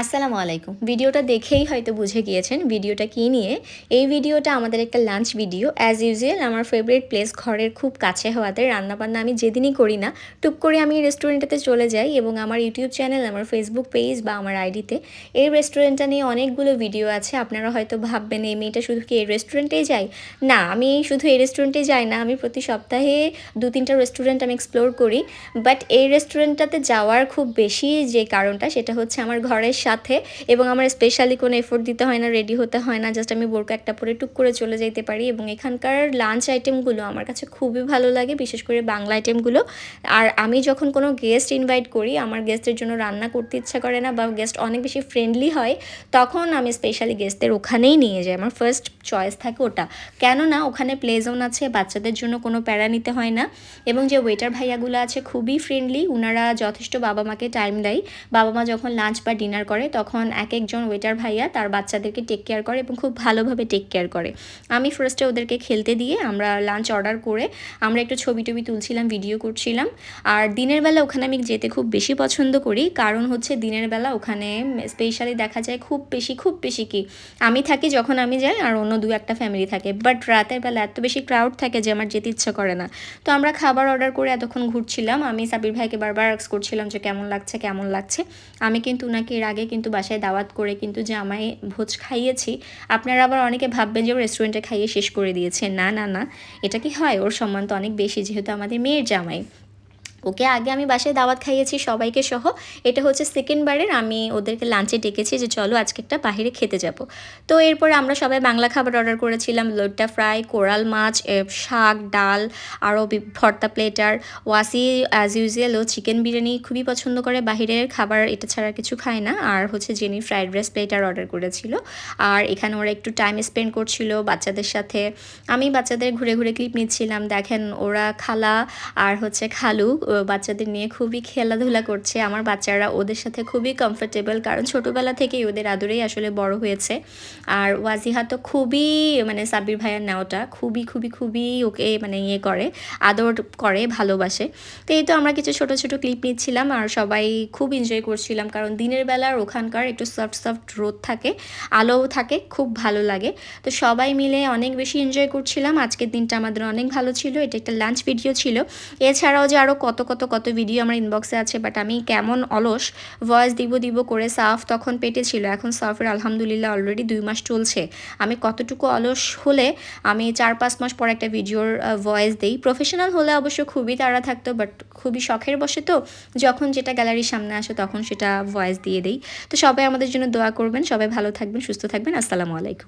আসসালামু আলাইকুম। ভিডিওটা দেখেই হয়তো বুঝে গিয়েছেন ভিডিওটা কী নিয়ে। এই ভিডিওটা আমাদের একটা লাঞ্চ ভিডিও। অ্যাজ ইউজুয়াল আমার ফেভারিট প্লেস ঘরের খুব কাছে হওয়াতে রান্নাবান্না আমি যেদিনই করি না, টুক করে আমি রেস্টুরেন্টটাতে চলে যাই এবং আমার ইউটিউব চ্যানেল আমার ফেসবুক পেজ বা আমার আইডিতে এই রেস্টুরেন্টটা নিয়ে অনেকগুলো ভিডিও আছে। আপনারা হয়তো ভাববেন, এই মেয়েটা শুধু কি এই রেস্টুরেন্টেই যাই না, আমি শুধু এই রেস্টুরেন্টে যাই না। আমি প্রতি সপ্তাহে দু তিনটা রেস্টুরেন্ট আমি এক্সপ্লোর করি। বাট এই রেস্টুরেন্টটাতে যাওয়ার খুব বেশি যে কারণটা, সেটা হচ্ছে আমার ঘরের সাথে এবং আমার স্পেশালি কোনো এফোর্ট দিতে হয় না রেডি হতে হয় না জাস্ট আমি বোরকা একটা পরে টুক করে চলে যেতে পারি এবং এখানকার লাঞ্চ আইটেমগুলো আমার কাছে খুবই ভালো লাগে, বিশেষ করে বাংলা আইটেমগুলো আর আমি যখন কোনো গেস্ট ইনভাইট করি, আমার গেস্টের জন্য রান্না করতে ইচ্ছা করে না বা গেস্ট অনেক বেশি ফ্রেন্ডলি হয়, তখন আমি স্পেশালি গেস্টদের ওখানেই নিয়ে যাই। আমার ফার্স্ট চয়েস থাকে ওটা। কেননা ওখানে প্লে জোন আছে, বাচ্চাদের জন্য কোনো প্যারা নিতে হয় না এবং যে ওয়েটার ভাইয়াগুলো আছে খুবই ফ্রেন্ডলি ওনারা যথেষ্ট বাবা মাকে টাইম দেয়। বাবা মা যখন লাঞ্চ বা ডিনার করে, তখন এক একজন ওয়েটার ভাইয়া তার বাচ্চাদেরকে টেক কেয়ার করে এবং খুব ভালোভাবে টেক কেয়ার করে। আমি ফার্স্টে ওদেরকে খেলতে দিয়ে আমরা লাঞ্চ অর্ডার করে আমরা একটু ছবি টবি তুলছিলাম ভিডিও করছিলাম। আর দিনের বেলা ওখানে আমি যেতে খুব বেশি পছন্দ করি, কারণ হচ্ছে দিনের বেলা ওখানে স্পেশালি দেখা যায় খুব বেশি খুব বেশি কি আমি থাকি যখন আমি যাই আর অন্য দু একটা ফ্যামিলি থাকে। বাট রাতের বেলা এত বেশি ক্রাউড থাকে যে আমার যেতে ইচ্ছা করে না। তো আমরা খাবার অর্ডার করে এতক্ষণ ঘুরছিলাম। আমি সাবির ভাইকে বারবার আক্স করছিলাম যে কেমন লাগছে কেমন লাগছে? আমি কিন্তু ওনাকে এর আগে কিন্তু বাসায় দাওয়াত করে কিন্তু জামাই ভোজ খাইয়েছি। আপনারা আবার অনেকে ভাববেন যে ও রেস্টুরেন্টে খাইয়ে শেষ করে দিয়েছে। না না না, এটা কি হয়? ওর সম্মান তো অনেক বেশি, যেহেতু আমাদের মেয়ের জামাই। ওকে আগে আমি বাসায় দাওয়াত খাইয়েছি সবাইকে সহ। এটা হচ্ছে সেকেন্ড বারের, আমি ওদেরকে লাঞ্চে ডেকেছি যে চলো আজকে একটা বাহিরে খেতে যাব। তো এরপর আমরা সবাই বাংলা খাবার অর্ডার করেছিলাম, লোট্টা ফ্রাই কোরাল মাছ শাক, ডাল, আরও ভর্তা প্লেটার ওয়াসি অ্যাজ ইউজুয়াল ও চিকেন বিরিয়ানি খুবই পছন্দ করে, বাহিরের খাবার এটা ছাড়া কিছু খায় না। আর হচ্ছে Jenny fried rice platter order করেছিল। আর এখানে ওরা একটু টাইম স্পেন্ড করছিল বাচ্চাদের সাথে। আমি বাচ্চাদের ঘুরে ঘুরে ক্লিপ নিচ্ছিলাম, দেখেন ওরা খালা আর হচ্ছে খালু। বাচ্চাদের নিয়ে খুবই খেলাধুলা করছে। আমার বাচ্চারা ওদের সাথে খুবই কমফোর্টেবল কারণ ছোটোবেলা থেকেই ওদের আদরেই আসলে বড় হয়েছে। আর ওয়াজিহা তো খুবই মানে সাব্বির ভাইয়ার নেওয়াটা খুবই খুবই খুবই ওকে মানে ইয়ে করে, আদর করে, ভালোবাসে। তো এই তো আমরা কিছু ছোট ছোট ক্লিপ নিচ্ছিলাম আর সবাই খুব এনজয় করছিলাম, কারণ দিনের বেলার ওখানকার একটু সফট সফট রোদ থাকে, আলোও থাকে, খুব ভালো লাগে। তো সবাই মিলে অনেক বেশি এনজয় করছিলাম। আজকের দিনটা আমাদের অনেক ভালো ছিল। এটা একটা লাঞ্চ ভিডিও ছিল। এছাড়াও যে আরও কত কত কত ভিডিও আমার ইনবক্সে আছে বাট আমি কেমন অলস ভয়েস দিব দিব করে সাফ তখন পেটে ছিল। এখন সাফের আলহামদুলিল্লাহ অলরেডি দুই মাস চলছে। আমি কতটুকু অলস হলে আমি চার পাঁচ মাস পর একটা ভিডিওর ভয়েস দিই। প্রফেশনাল হলে অবশ্য খুবই তাড়া থাকতো বাট খুবই শখের বসে তো যখন যেটা গ্যালারির সামনে আসে তখন সেটা ভয়েস দিয়ে দিই। তো সবাই আমাদের জন্য দোয়া করবেন, সবাই ভালো থাকবেন, সুস্থ থাকবেন। আসসালামু আলাইকুম।